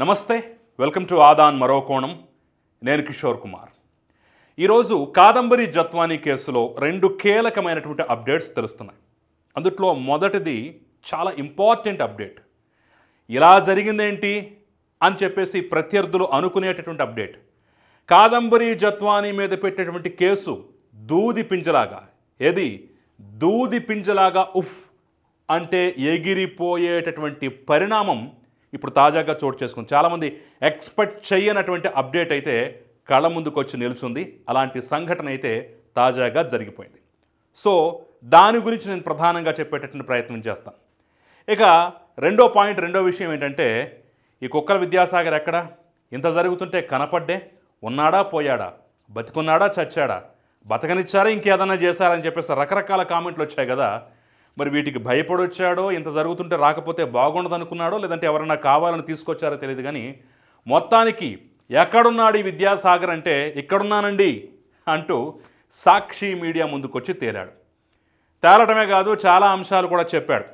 నమస్తే welcome to Aadan మరో కోణం. నేను కిషోర్ కుమార్. ఈరోజు కాదంబరి జత్వానీ కేసులో రెండు కీలకమైనటువంటి అప్డేట్స్ తెలుస్తున్నాయి. అందుట్లో మొదటిది చాలా ఇంపార్టెంట్ అప్డేట్. ఇలా జరిగిందేంటి అని చెప్పేసి ప్రత్యర్థులు అనుకునేటటువంటి అప్డేట్. కాదంబరి జత్వానీ మీద పెట్టేటువంటి కేసు దూది పింజలాగా. ఏది? దూది పింజలాగా ఉఫ్ అంటే ఎగిరిపోయేటటువంటి పరిణామం ఇప్పుడు తాజాగా చోటు చేసుకుంది. చాలామంది ఎక్స్పెక్ట్ చేయనటువంటి అప్డేట్ అయితే కళ్ళ ముందుకు వచ్చి నిలుచుంది. అలాంటి సంఘటన అయితే తాజాగా జరిగిపోయింది. సో దాని గురించి నేను ప్రధానంగా చెప్పేటటువంటి ప్రయత్నం చేస్తాను. ఇక రెండో పాయింట్ రెండో విషయం ఏంటంటే ఈ కుక్కల విద్యాసాగర్ ఎక్కడ? ఇంత జరుగుతుంటే కనపడ్డే ఉన్నాడా పోయాడా? బతికున్నాడా చచ్చాడా? బతకనిచ్చారా ఇంకేదన్నా చేశారని చెప్పేసి రకరకాల కామెంట్లు వచ్చాయి కదా. మరి వీటికి భయపడొచ్చాడో ఇంత జరుగుతుంటే రాకపోతే బాగుండదు అనుకున్నాడో లేదంటే ఎవరైనా కావాలని తీసుకొచ్చారో తెలియదు కానీ మొత్తానికి ఎక్కడున్నాడు ఈ విద్యాసాగర్ అంటే ఇక్కడున్నానండి అంటూ సాక్షి మీడియా ముందుకొచ్చి తేలాడు. తేలటమే కాదు చాలా అంశాలు కూడా చెప్పాడు.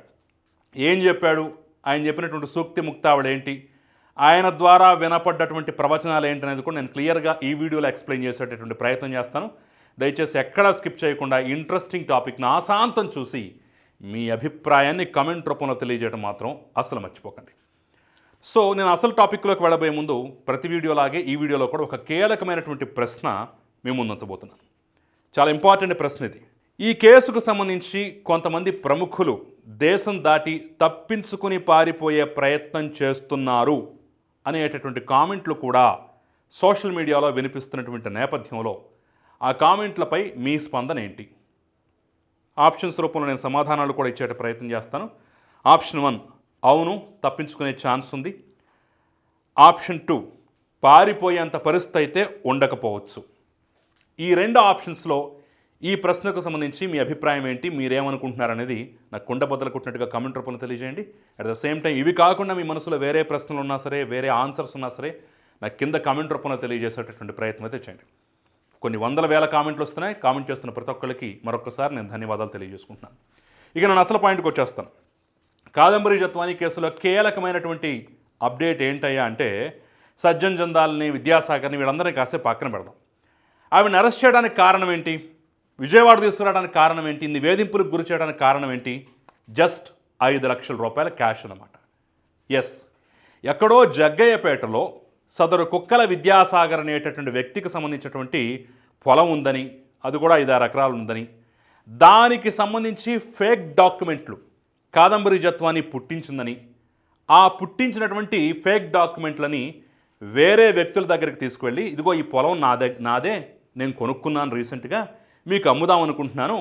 ఏం చెప్పాడు? ఆయన చెప్పినటువంటి సూక్తి ముక్తావళి ఏంటి? ఆయన ద్వారా వినపడ్డటువంటి ప్రవచనాలు ఏంటి అనేది కూడా నేను క్లియర్గా ఈ వీడియోలో ఎక్స్ప్లెయిన్ చేసేటటువంటి ప్రయత్నం చేస్తాను. దయచేసి ఎక్కడా స్కిప్ చేయకుండా ఇంట్రెస్టింగ్ టాపిక్ను ఆశాంతం చూసి మీ అభిప్రాయాన్ని కమెంట్ రూపంలో తెలియజేయడం మాత్రం అసలు మర్చిపోకండి. సో నేను అసలు టాపిక్లోకి వెళ్ళబోయే ముందు ప్రతి వీడియోలాగే ఈ వీడియోలో కూడా ఒక కీలకమైనటువంటి ప్రశ్న మీ ముందుంచబోతున్నాను చాలా ఇంపార్టెంట్ ప్రశ్న ఇది. ఈ కేసుకు సంబంధించి కొంతమంది ప్రముఖులు దేశం దాటి తప్పించుకుని పారిపోయే ప్రయత్నం చేస్తున్నారు అనేటటువంటి కామెంట్లు కూడా సోషల్ మీడియాలో వినిపిస్తున్నటువంటి నేపథ్యంలో ఆ కామెంట్లపై మీ స్పందన ఏంటి? ఆప్షన్స్ రూపంలో నేను సమాధానాలు కూడా ఇచ్చేట ప్రయత్నం చేస్తాను. ఆప్షన్ వన్ అవును తప్పించుకునే ఛాన్స్ ఉంది. ఆప్షన్ టూ పారిపోయేంత పరిస్థితి అయితే ఉండకపోవచ్చు. ఈ రెండు ఆప్షన్స్లో ఈ ప్రశ్నకు సంబంధించి మీ అభిప్రాయం ఏంటి మీరేమనుకుంటున్నారు అనేది నాకు కుండ బద్దలు కమెంట్ రూపంలో తెలియజేయండి. అట్ ద సేమ్ టైం ఇవి కాకుండా మీ మనసులో వేరే ప్రశ్నలు ఉన్నా సరే వేరే ఆన్సర్స్ ఉన్నా సరే నాకు కింద కమెంట్ రూపంలో తెలియజేసేటటువంటి ప్రయత్నం అయితే చేయండి. కొన్ని వందల వేల కామెంట్లు వస్తున్నాయి. కామెంట్ చేస్తున్న ప్రతి ఒక్కరికి మరొకసారి నేను ధన్యవాదాలు తెలియజేసుకుంటున్నాను. ఇక నేను అసలు పాయింట్కి వచ్చేస్తాను. కాదంబరి జత్వాని కేసులో కీలకమైనటువంటి అప్డేట్ ఏంటయ్యా అంటే సజ్జన్ జందాల్ని విద్యాసాగర్ని వీళ్ళందరినీ కాసేపు పక్కన పెడదాం. ఆవిడని అరెస్ట్ చేయడానికి కారణం ఏంటి? విజయవాడ తీసుకురావడానికి కారణం ఏంటి? ఇన్ని వేధింపులకు గురి చేయడానికి కారణం ఏంటి? జస్ట్ ఐదు లక్షల రూపాయల క్యాష్ అన్నమాట. ఎస్ ఎక్కడో జగ్గయ్యపేటలో సదరు కుక్కల విద్యాసాగర్ అనేటటువంటి వ్యక్తికి సంబంధించినటువంటి పొలం ఉందని అది కూడా ఐదారు ఎకరాలు ఉందని. దానికి సంబంధించి ఫేక్ డాక్యుమెంట్లు కాదంబరి జత్వాన్ని పుట్టించిందని. ఆ పుట్టించినటువంటి ఫేక్ డాక్యుమెంట్లని వేరే వ్యక్తుల దగ్గరికి తీసుకువెళ్ళి ఇదిగో ఈ పొలం నాదే నాదే నేను కొనుక్కున్నాను రీసెంట్గా మీకు అమ్ముదాం అనుకుంటున్నాను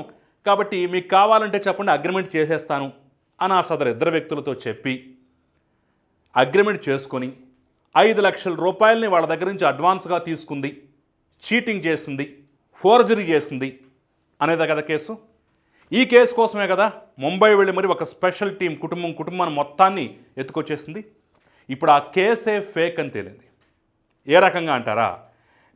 కాబట్టి మీకు కావాలంటే చెప్పండి అగ్రిమెంట్ చేసేస్తాను అని ఆ సదరు ఇద్దరు వ్యక్తులతో చెప్పి అగ్రిమెంట్ చేసుకొని ఐదు లక్షల రూపాయలని వాళ్ళ దగ్గర నుంచి అడ్వాన్స్గా తీసుకుంది. చీటింగ్ చేసింది. ఫోర్జరీ చేసింది. అనేదా కదా కేసు? ఈ కేసు కోసమే కదా ముంబై వెళ్ళి మరి ఒక స్పెషల్ టీం కుటుంబం కుటుంబాన్ని మొత్తాన్ని ఎత్తుకొచ్చేసింది. ఇప్పుడు ఆ కేసే ఫేక్ అని తేలింది. ఏ రకంగా అంటారా?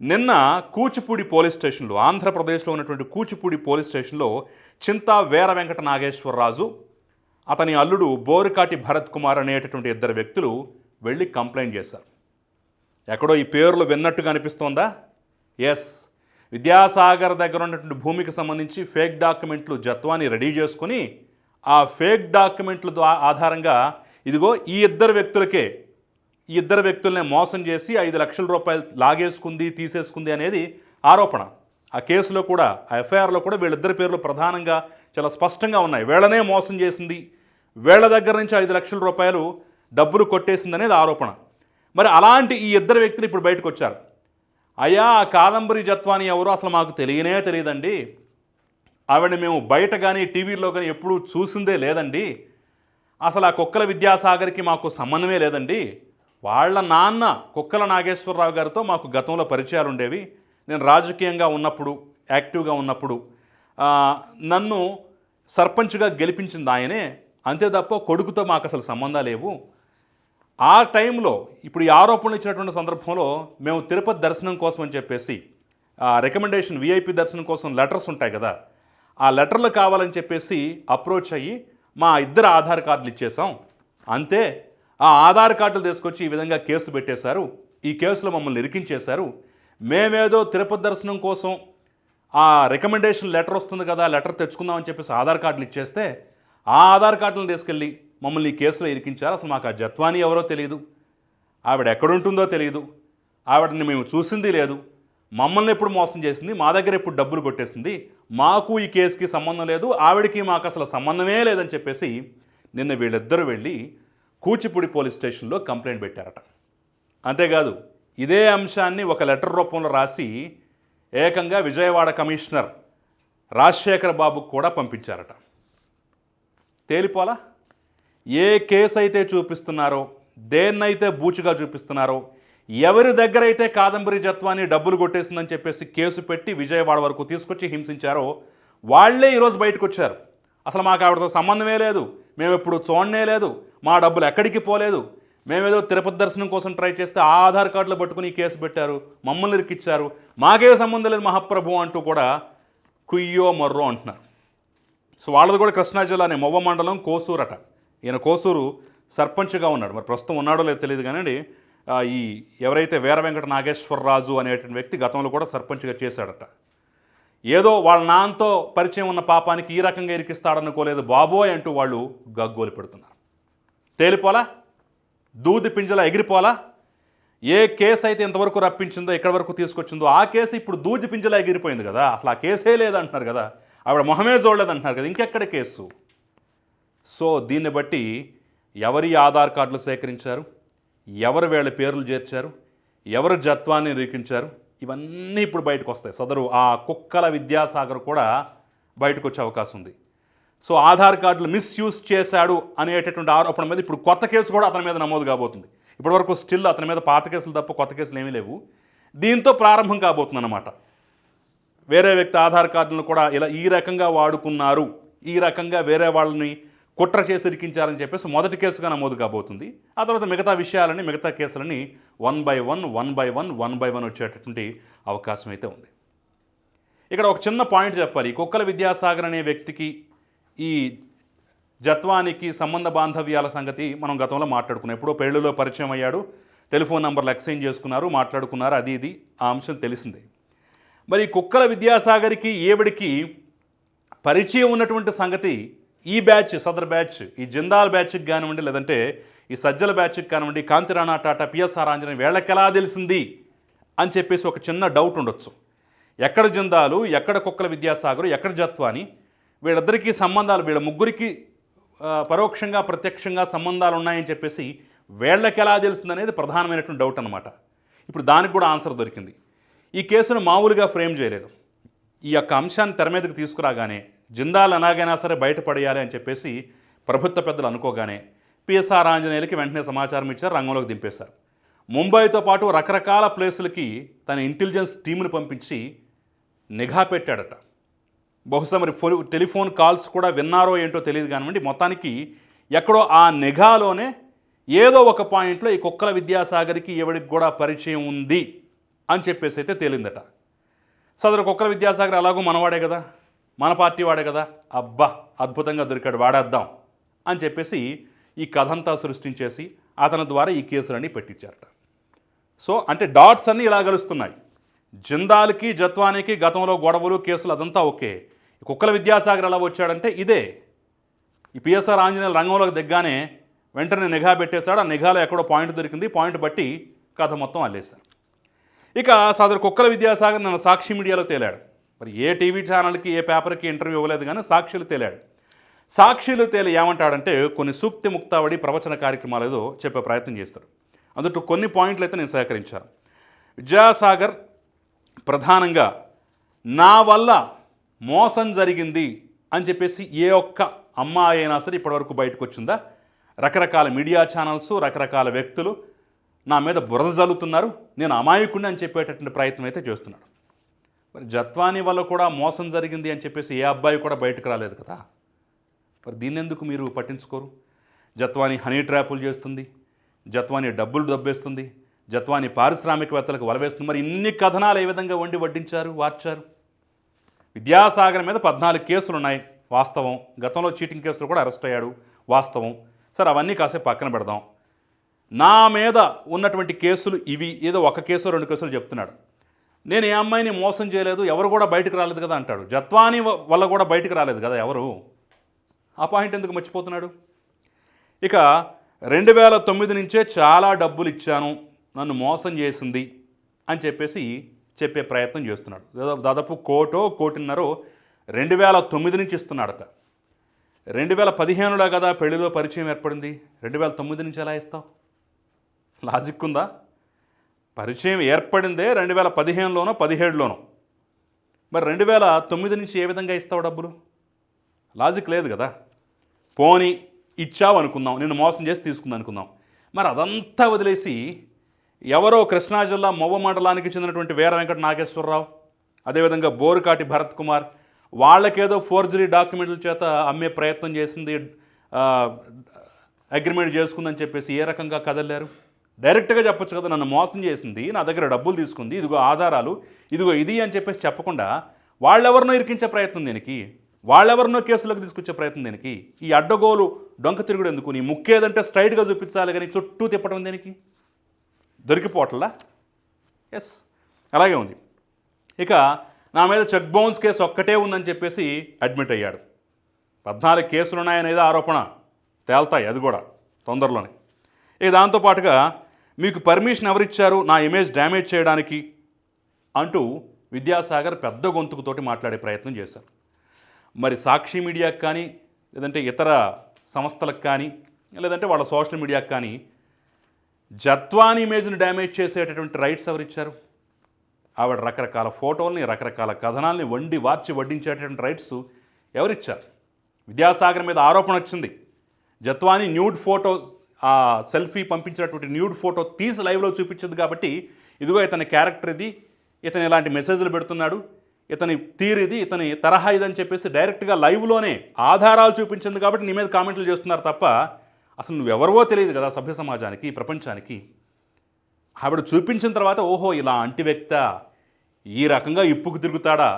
నిన్న కూచిపూడి పోలీస్ స్టేషన్లో ఆంధ్రప్రదేశ్లో ఉన్నటువంటి కూచిపూడి పోలీస్ స్టేషన్లో చింతా వీర వెంకట నాగేశ్వరరాజు అతని అల్లుడు బోరుకాటి భరత్ కుమార్ అనేటటువంటి ఇద్దరు వ్యక్తులు వెళ్ళి కంప్లైంట్ చేశారు. ఎక్కడో ఈ పేర్లు విన్నట్టుగా అనిపిస్తోందా? ఎస్ విద్యాసాగర్ దగ్గర ఉన్నటువంటి భూమికి సంబంధించి ఫేక్ డాక్యుమెంట్లు జత్వాని రెడీ చేసుకుని ఆ ఫేక్ డాక్యుమెంట్ల ఆధారంగా ఇదిగో ఈ ఇద్దరు వ్యక్తులకే ఈ ఇద్దరు వ్యక్తుల్ని మోసం చేసి ఐదు లక్షల రూపాయలు లాగేసుకుంది తీసేసుకుంది అనేది ఆరోపణ. ఆ కేసులో కూడా ఆ ఎఫ్ఐఆర్లో కూడా వీళ్ళిద్దరి పేర్లు ప్రధానంగా చాలా స్పష్టంగా ఉన్నాయి. వీళ్ళనే మోసం చేసింది. వీళ్ళ దగ్గర నుంచి ఐదు లక్షల రూపాయలు డబ్బులు కొట్టేసింది అనేది ఆరోపణ. మరి అలాంటి ఈ ఇద్దరు వ్యక్తులు ఇప్పుడు బయటకు వచ్చారు అయ్యా ఆ కాదంబరి జత్వాని ఎవరో అసలు మాకు తెలియనే తెలియదండి. ఆవిడని మేము బయట కానీ టీవీలో కానీ ఎప్పుడూ చూసిందే లేదండి. అసలు ఆ కుక్కల విద్యాసాగర్కి మాకు సంబంధమే లేదండి. వాళ్ళ నాన్న కుక్కల నాగేశ్వరరావు గారితో మాకు గతంలో పరిచయాలు ఉండేవి. నేను రాజకీయంగా ఉన్నప్పుడు యాక్టివ్గా ఉన్నప్పుడు నన్ను సర్పంచ్గా గెలిపించింది ఆయనే. అంతే తప్ప కొడుకుతో మాకు అసలు సంబంధాలు లేవు. ఆ టైంలో ఇప్పుడు ఈ ఆరోపణలు ఇచ్చినటువంటి సందర్భంలో మేము తిరుపతి దర్శనం కోసం అని చెప్పేసి రికమెండేషన్ విఐపి దర్శనం కోసం లెటర్స్ ఉంటాయి కదా ఆ లెటర్లు కావాలని చెప్పేసి అప్రోచ్ అయ్యి మా ఇద్దరు ఆధార్ కార్డులు ఇచ్చేసాం అంతే ఆ ఆధార్ కార్డులు తీసుకొచ్చి ఈ విధంగా కేసు పెట్టేశారు ఈ కేసులో మమ్మల్ని ఇరికించేశారు. మేమేదో తిరుపతి దర్శనం కోసం ఆ రికమెండేషన్ లెటర్ వస్తుంది కదా లెటర్ తెచ్చుకుందామని చెప్పేసి ఆధార్ కార్డులు ఇచ్చేస్తే ఆ ఆధార్ కార్డులను తీసుకెళ్ళి మమ్మల్ని ఈ కేసులో ఇరికించారు. అసలు మాకు ఆ జత్వాని ఎవరో తెలియదు ఆవిడ ఎక్కడుంటుందో తెలియదు ఆవిడని మేము చూసింది లేదు. మమ్మల్ని ఎప్పుడు మోసం చేసింది? మా దగ్గర ఎప్పుడు డబ్బులు కొట్టేసింది? మాకు ఈ కేసుకి సంబంధం లేదు. ఆవిడకి మాకు అసలు సంబంధమే లేదని చెప్పేసి నిన్న వీళ్ళిద్దరూ వెళ్ళి కూచిపూడి పోలీస్ స్టేషన్లో కంప్లైంట్ పెట్టారట. అంతేకాదు ఇదే అంశాన్ని ఒక లెటర్ రూపంలో రాసి ఏకంగా విజయవాడ కమిషనర్ రాజశేఖర్ బాబుకు కూడా పంపించారట. తేలిపోలా? ఏ కేసు అయితే చూపిస్తున్నారో దేన్నైతే బూచిగా చూపిస్తున్నారో ఎవరి దగ్గర అయితే కాదంబరి జత్వాన్ని డబ్బులు కొట్టేసిందని చెప్పేసి కేసు పెట్టి విజయవాడ వరకు తీసుకొచ్చి హింసించారో వాళ్ళే ఈరోజు బయటకు వచ్చారు. అసలు మాకు ఆవిడతో సంబంధమే లేదు. మేము ఎప్పుడు చూడనే లేదు. మా డబ్బులు ఎక్కడికి పోలేదు. మేమేదో తిరుపతి దర్శనం కోసం ట్రై చేస్తే ఆ ఆధార్ కార్డులు పట్టుకుని కేసు పెట్టారు. మమ్మల్ని ఇరికిచ్చారు. మాకే సంబంధం లేదు మహాప్రభు అంటూ కూడా కుయ్యో మర్రో అంటున్నారు. సో వాళ్ళది కూడా కృష్ణా జిల్లానే మొవ్వ మండలం కోసూరట. ఈయన కోసూరు సర్పంచ్గా ఉన్నాడు. మరి ప్రస్తుతం ఉన్నాడో లేదో తెలియదు కానీ ఈ ఎవరైతే వీర వెంకట నాగేశ్వరరాజు అనేటువంటి వ్యక్తి గతంలో కూడా సర్పంచ్గా చేశాడట. ఏదో వాళ్ళ నాన్నతో పరిచయం ఉన్న పాపానికి ఈ రకంగా ఇరికిస్తాడనుకోలేదు బాబోయ్ అంటూ వాళ్ళు గగ్గోలు పెడుతున్నారు. తేలిపోలా? దూది పింజల ఎగిరిపోలా? ఏ కేసు అయితే ఇంతవరకు రప్పించిందో ఎక్కడి వరకు తీసుకొచ్చిందో ఆ కేసు ఇప్పుడు దూది పింజల ఎగిరిపోయింది కదా. అసలు ఆ కేసే లేదంటున్నారు కదా. ఆవిడ మొహమే చూడలేదంటున్నారు కదా. ఇంకెక్కడ కేసు? సో దీన్ని బట్టి ఎవరి ఆధార్ కార్డులు సేకరించారు? ఎవరు వీళ్ళ పేర్లు చేర్చారు? ఎవరు జత్వాన్ని నిరీక్షించారు ఇవన్నీ ఇప్పుడు బయటకు వస్తాయి. సదరు ఆ కుక్కల విద్యాసాగర్ కూడా బయటకు వచ్చే అవకాశం ఉంది. సో ఆధార్ కార్డులు మిస్యూజ్ చేశాడు అనేటటువంటి ఆరోపణ మీద ఇప్పుడు కొత్త కేసు కూడా అతని మీద నమోదు కాబోతుంది. ఇప్పటివరకు స్టిల్ అతని మీద పాత కేసులు తప్ప కొత్త కేసులు ఏమీ లేవు. దీంతో ప్రారంభం కాబోతుంది అన్నమాట వేరే వ్యక్తి ఆధార్ కార్డులను కూడా ఇలా ఈ రకంగా వాడుకున్నారు. ఈ రకంగా వేరే వాళ్ళని కుట్ర చేసి ఇరికించారని చెప్పేసి మొదటి కేసుగా నమోదు కాబోతుంది. ఆ తర్వాత మిగతా విషయాలని మిగతా కేసులని one by one one by one one by one వచ్చేటటువంటి అవకాశం అయితే ఉంది. ఇక్కడ ఒక చిన్న పాయింట్ చెప్పాలి. కుక్కల విద్యాసాగర్ అనే వ్యక్తికి ఈ జత్వానికి సంబంధ బాంధవ్యాల సంగతి మనం గతంలో మాట్లాడుకున్నాం. ఎప్పుడో పెళ్ళిలో పరిచయం అయ్యాడు. టెలిఫోన్ నంబర్లు ఎక్స్చేంజ్ చేసుకున్నారు మాట్లాడుకున్నారు అది ఇది ఆ అంశం తెలిసిందే. మరి కుక్కల విద్యాసాగర్కి ఏవిడికి పరిచయం ఉన్నటువంటి సంగతి ఈ బ్యాచ్ సదర్ బ్యాచ్ ఈ జిందాల్ బ్యాచ్కి కానివ్వండి లేదంటే ఈ సజ్జల బ్యాచ్కి కానివ్వండి కాంతిరాణా టాటా పిఎస్ఆర్ ఆంజనేయ వీళ్ళకెలా తెలిసింది అని చెప్పేసి ఒక చిన్న డౌట్ ఉండొచ్చు. ఎక్కడ జిందాలు ఎక్కడ కుక్కల విద్యాసాగర్ ఎక్కడ జత్వాని వీళ్ళిద్దరికీ సంబంధాలు వీళ్ళ ముగ్గురికి పరోక్షంగా ప్రత్యక్షంగా సంబంధాలు ఉన్నాయని చెప్పేసి వీళ్ళకి ఎలా తెలిసిందనేది ప్రధానమైనటువంటి డౌట్ అనమాట ఇప్పుడు దానికి కూడా ఆన్సర్ దొరికింది. ఈ కేసును మామూలుగా ఫ్రేమ్ చేయలేదు. ఈ యొక్క అంశాన్ని తెర మీదకి తీసుకురాగానే జిందాల్ ఎలాగైనా సరే బయటపడేయాలి అని చెప్పేసి ప్రభుత్వ పెద్దలు అనుకోగానే పిఎస్ఆర్ ఆంజనేయులకి వెంటనే సమాచారం ఇచ్చారు రంగంలోకి దింపేశారు. ముంబైతో పాటు రకరకాల ప్లేసులకి తన ఇంటెలిజెన్స్ టీమును పంపించి నిఘా పెట్టాడట. బహుశా మరి ఫో- టెలిఫోన్ కాల్స్ కూడా విన్నారో ఏంటో తెలియదు కానివ్వండి మొత్తానికి ఎక్కడో ఆ నిఘాలోనే ఏదో ఒక పాయింట్లో ఈ కుక్కల విద్యాసాగర్కి ఎవడికి కూడా పరిచయం ఉంది అని చెప్పేసి అయితే తేలిందట. సదరు కుక్కల విద్యాసాగర్ ఎలాగో మనవాడే కదా. మన పార్టీ వాడే కదా. అబ్బా అద్భుతంగా దొరికాడు వాడేద్దాం అని చెప్పేసి ఈ కథంతా సృష్టించేసి అతని ద్వారా ఈ కేసులన్నీ పెట్టించారట. సో అంటే డాట్స్ అన్నీ ఇలా కలుస్తున్నాయి జిందాల్కి జత్వానికి గతంలో గొడవలు కేసులు అదంతా ఓకే. కుక్కల విద్యాసాగర్ ఎలా వచ్చాడంటే ఇదే. ఈ పిఎస్ఆర్ ఆంజనేయులు రంగంలోకి దిగ్గానే వెంటనే నిఘా పెట్టేశాడు. ఆ నిఘాలో ఎక్కడో పాయింట్ దొరికింది. పాయింట్ బట్టి కథ మొత్తం అల్లేశారు. ఇక సదరు కుక్కల విద్యాసాగర్ నన్ను సాక్షి మీడియాలో తేలాడు. మరి ఏ టీవీ ఛానల్కి ఏ పేపర్కి ఇంటర్వ్యూ ఇవ్వలేదు కానీ సాక్షులు తేలాడు. సాక్షులు తేలి ఏమంటాడంటే కొన్ని సూక్తి ముక్తావడి ప్రవచన కార్యక్రమాలు ఏదో చెప్పే ప్రయత్నం చేస్తారు. అందులో కొన్ని పాయింట్లు అయితే నేను సేకరించాను. విద్యాసాగర్ ప్రధానంగా నా వల్ల మోసం జరిగింది అని చెప్పేసి ఏ ఒక్క అమ్మాయి అయినా సరే ఇప్పటివరకు బయటకు వచ్చిందా? రకరకాల మీడియా ఛానల్స్ రకరకాల వ్యక్తులు నా మీద బురద జల్లుతున్నారు. నేను అమాయకుడిని అని చెప్పేటటువంటి ప్రయత్నం అయితే చేస్తున్నాడు మరి జత్వాని వల్ల కూడా మోసం జరిగింది అని చెప్పేసి ఏ అబ్బాయి కూడా బయటకు రాలేదు కదా. మరి దీన్ని ఎందుకు మీరు పట్టించుకోరు? జత్వాని హనీ ట్రాపులు చేస్తుంది జత్వాని డబ్బులు దబ్బేస్తుంది జత్వాని పారిశ్రామికవేత్తలకు వలవేస్తుంది మరి ఇన్ని కథనాలు ఏ విధంగా వండి వడ్డించారు వార్చారు? విద్యాసాగర్ మీద పద్నాలుగు కేసులు ఉన్నాయి. వాస్తవం. గతంలో చీటింగ్ కేసులు కూడా అరెస్ట్ అయ్యాడు. వాస్తవం. సరే అవన్నీ కాసేపు పక్కన పెడదాం. నా మీద ఉన్నటువంటి కేసులు ఇవి. ఏదో ఒక కేసు రెండు కేసులు చెప్తున్నాడు. నేను ఏ అమ్మాయిని మోసం చేయలేదు ఎవరు కూడా బయటకు రాలేదు కదా అంటాడు. జత్వాని వల్ల కూడా బయటకు రాలేదు కదా ఎవరు? ఆ పాయింట్ ఎందుకు మర్చిపోతున్నాడు? ఇక రెండు వేల తొమ్మిది నుంచే చాలా డబ్బులు ఇచ్చాను నన్ను మోసం చేసింది అని చెప్పేసి చెప్పే ప్రయత్నం చేస్తున్నాడు. దాదాపు- దాదాపు కోటో కోటిన్నరో రెండు వేల తొమ్మిది నుంచి ఇస్తున్నాడట. రెండు వేల పదిహేనులో కదా పెళ్ళిలో పరిచయం ఏర్పడింది. రెండు వేల తొమ్మిది నుంచి ఎలా ఇస్తావు? లాజిక్ ఉందా? పరిచయం ఏర్పడిందే రెండు వేల పదిహేనులోనో పదిహేడులోనో. మరి రెండు వేల తొమ్మిది నుంచి ఏ విధంగా ఇస్తావు డబ్బులు? లాజిక్ లేదు కదా. పోని ఇచ్చావు అనుకుందాం నిన్ను మోసం చేసి తీసుకుందాం అనుకుందాం. మరి అదంతా వదిలేసి ఎవరో కృష్ణా జిల్లా మొవ్వ మండలానికి చెందినటువంటి వీర వెంకట నాగేశ్వరరావు అదేవిధంగా బోరుకాటి భరత్ కుమార్ వాళ్ళకేదో ఫోర్జరీ డాక్యుమెంట్ల చేత అమ్మే ప్రయత్నం చేసింది అగ్రిమెంట్ చేసుకుందని చెప్పేసి ఏ రకంగా కదలారు డైరెక్ట్గా చెప్పొచ్చు కదా నన్ను మోసం చేసింది నా దగ్గర డబ్బులు తీసుకుంది ఇదిగో ఆధారాలు ఇదిగో ఇది అని చెప్పేసి చెప్పకుండా వాళ్ళెవరినో ఇరికించే ప్రయత్నం దీనికి వాళ్ళెవరినో కేసులోకి తీసుకొచ్చే ప్రయత్నం దీనికి. ఈ అడ్డగోలు డొంక తిరుగుడు ఎందుకు? నీ ముక్కేదంటే స్ట్రైట్గా చూపించాలి కానీ చుట్టూ తిప్పడం దేనికి? దొరికిపోవట్లా? ఎస్ అలాగే ఉంది. ఇక నా మీద చెక్ బౌన్స్ కేసు ఒక్కటే ఉందని చెప్పేసి అడ్మిట్ అయ్యాడు. పద్నాలుగు కేసులు ఉన్నాయనేది ఆరోపణ తేల్తాయి అది కూడా తొందరలోనే. ఇక దాంతోపాటుగా మీకు పర్మిషన్ ఎవరిచ్చారు? నా ఇమేజ్ డ్యామేజ్ చేయడానికి అంటూ విద్యాసాగర్ పెద్ద గొంతుకుతోటి మాట్లాడే ప్రయత్నం చేశారు. మరి సాక్షి మీడియాకు కానీ లేదంటే ఇతర సంస్థలకు కానీ లేదంటే వాళ్ళ సోషల్ మీడియాకు కానీ జత్వాని ఇమేజ్ని డ్యామేజ్ చేసేటటువంటి రైట్స్ ఎవరిచ్చారు? ఆవిడ రకరకాల ఫోటోల్ని రకరకాల కథనాల్ని వండి వార్చి వడ్డించేటటువంటి రైట్స్ ఎవరిచ్చారు? విద్యాసాగర్ మీద ఆరోపణ వచ్చింది. జత్వాని న్యూడ్ ఫోటోస్ ఆ సెల్ఫీ పంపించినటువంటి న్యూడ్ ఫోటో తీసి లైవ్లో చూపించింది కాబట్టి ఇదిగో ఇతని క్యారెక్టర్ ఇది ఇతను ఇలాంటి మెసేజ్లు పెడుతున్నాడు ఇతని తీరు ఇది ఇతని తరహా ఇదని చెప్పేసి డైరెక్ట్గా లైవ్లోనే ఆధారాలు చూపించింది కాబట్టి నీ మీద కామెంట్లు చేస్తున్నారు తప్ప అసలు నువ్వెవరివో తెలియదు కదా సభ్య సమాజానికి ప్రపంచానికి. ఆవిడ చూపించిన తర్వాత ఓహో ఇలా అంటి వ్యక్త ఈ రకంగా ఇప్పుకు తిరుగుతాడా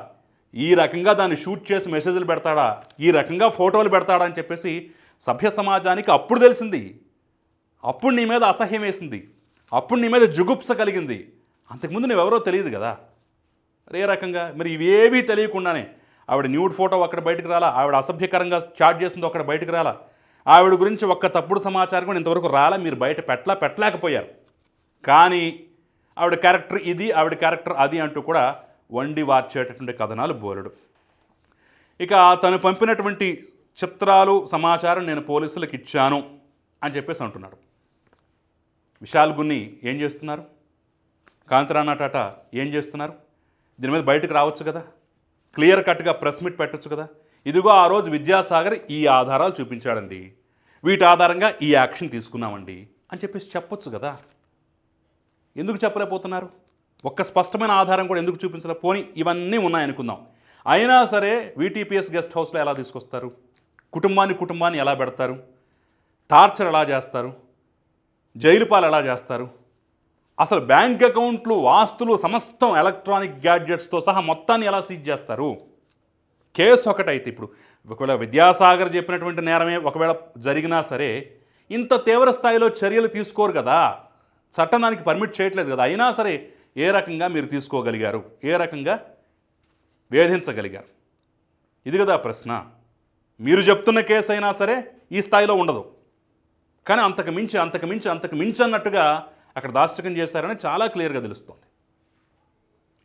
ఈ రకంగా దాన్ని షూట్ చేసి మెసేజ్లు పెడతాడా ఈ రకంగా ఫోటోలు పెడతాడా అని చెప్పేసి సభ్య సమాజానికి అప్పుడు తెలిసింది. అప్పుడు నీ మీద అసహ్యం వేసింది. అప్పుడు నీ మీద జుగుప్స కలిగింది. అంతకుముందు నువ్వెవరో తెలియదు కదా. ఏ రకంగా? మరి ఇవేవీ తెలియకుండానే ఆవిడ న్యూడ్ ఫోటో అక్కడ బయటకు రాలా? ఆవిడ అసభ్యకరంగా చాట్ చేసిందో అక్కడ బయటకు రాలా? ఆవిడ గురించి ఒక్క తప్పుడు సమాచారం కూడా ఇంతవరకు రాలా? మీరు బయట పెట్టలా? పెట్టలేకపోయారు. కానీ ఆవిడ క్యారెక్టర్ ఇది ఆవిడ క్యారెక్టర్ అది అంటూ కూడా వండి వార్చేటటువంటి కథనాలు బోలెడు. ఇక తను పంపినటువంటి చిత్రాలు సమాచారం నేను పోలీసులకు ఇచ్చాను అని చెప్పేసి అంటున్నాడు. విశాల్ గున్ని ఏం చేస్తున్నారు? కాంతిరాణా టాటా ఏం చేస్తున్నారు? దీని మీద బయటకు రావచ్చు కదా? క్లియర్ కట్గా ప్రెస్ మీట్ పెట్టొచ్చు కదా? ఇదిగో ఆ రోజు విద్యాసాగర్ ఈ ఆధారాలు చూపించాడండి. వీటి ఆధారంగా ఈ యాక్షన్ తీసుకున్నామండి అని చెప్పేసి చెప్పొచ్చు కదా? ఎందుకు చెప్పలేకపోతున్నారు? ఒక్క స్పష్టమైన ఆధారం కూడా ఎందుకు చూపించలే? పోనీ ఇవన్నీ ఉన్నాయనుకుందాం. అయినా సరే వీటీపీఎస్ గెస్ట్ హౌస్లో ఎలా తీసుకొస్తారు? కుటుంబాన్ని కుటుంబాన్ని ఎలా పెడతారు? టార్చర్ ఎలా చేస్తారు? జైలు పాలు ఎలా చేస్తారు? అసలు బ్యాంక్ అకౌంట్లు ఆస్తులు సమస్తం ఎలక్ట్రానిక్ గ్యాడ్జెట్స్తో సహా మొత్తాన్ని ఎలా సీజ్ చేస్తారు? కేసు ఒకటైతే ఇప్పుడు ఒకవేళ విద్యాసాగర్ చెప్పినటువంటి నేరమే ఒకవేళ జరిగినా సరే ఇంత తీవ్ర స్థాయిలో చర్యలు తీసుకోరు కదా. చట్టం దానికి పర్మిట్ చేయట్లేదు కదా. అయినా సరే ఏ రకంగా మీరు తీసుకోగలిగారు? ఏ రకంగా వేధించగలిగారు? ఇది కదా ప్రశ్న. మీరు చెప్తున్న కేసు అయినా సరే ఈ స్థాయిలో ఉండదు. కానీ అంతకు మించి అంతకు మించి అంతకు మించి అన్నట్టుగా అక్కడ దాష్టకం చేశారని చాలా క్లియర్గా తెలుస్తుంది.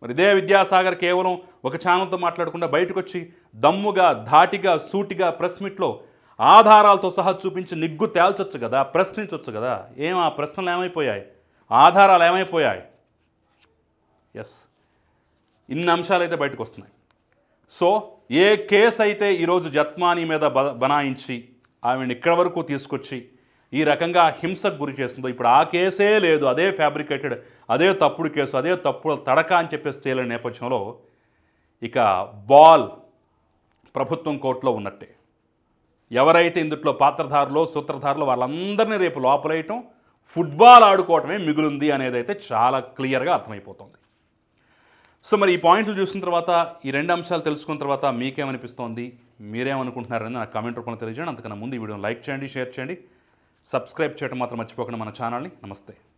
మరి ఇదే విద్యాసాగర్ కేవలం ఒక ఛానల్తో మాట్లాడకుండా బయటకు వచ్చి దమ్ముగా ధాటిగా సూటిగా ప్రెస్ మీట్లో ఆధారాలతో సహా చూపించి నిగ్గు తేల్చొచ్చు కదా ప్రశ్నించవచ్చు కదా ఏం ఆ ప్రశ్నలు ఏమైపోయాయి? ఆధారాలు ఏమైపోయాయి? ఎస్ ఇన్ని అంశాలు అయితే బయటకు వస్తున్నాయి సో ఏ కేసు అయితే ఈరోజు జత్మాని మీద బ బనాయించి ఆమెను ఇక్కడి వరకు తీసుకొచ్చి ఈ రకంగా హింసకు గురి చేస్తుందో. ఇప్పుడు ఆ కేసే లేదు. అదే ఫ్యాబ్రికేటెడ్ అదే తప్పుడు కేసు అదే తప్పుడు తడక అని చెప్పేసి తేలిన నేపథ్యంలో ఇక బాల్ ప్రభుత్వం కోర్టులో ఉన్నట్టే. ఎవరైతే ఇందుట్లో పాత్రధారులు సూత్రధారులు వాళ్ళందరినీ రేపు లోపలేయటం ఫుట్బాల్ ఆడుకోవటమే మిగులుంది అనేది అయితే చాలా క్లియర్గా అర్థమైపోతుంది. సో మరి ఈ పాయింట్లు చూసిన తర్వాత ఈ రెండు అంశాలు తెలుసుకున్న తర్వాత మీకేమనిపిస్తోంది? మీరేమనుకుంటున్నారని నాకు కామెంట్ రూపంలో తెలియజేయండి. అంతకన్నా ముందు ఈ వీడియోని లైక్ చేయండి షేర్ చేయండి. సబ్స్క్రైబ్ చేయడం మాత్రం మర్చిపోకుండా మన ఛానల్ని. నమస్తే.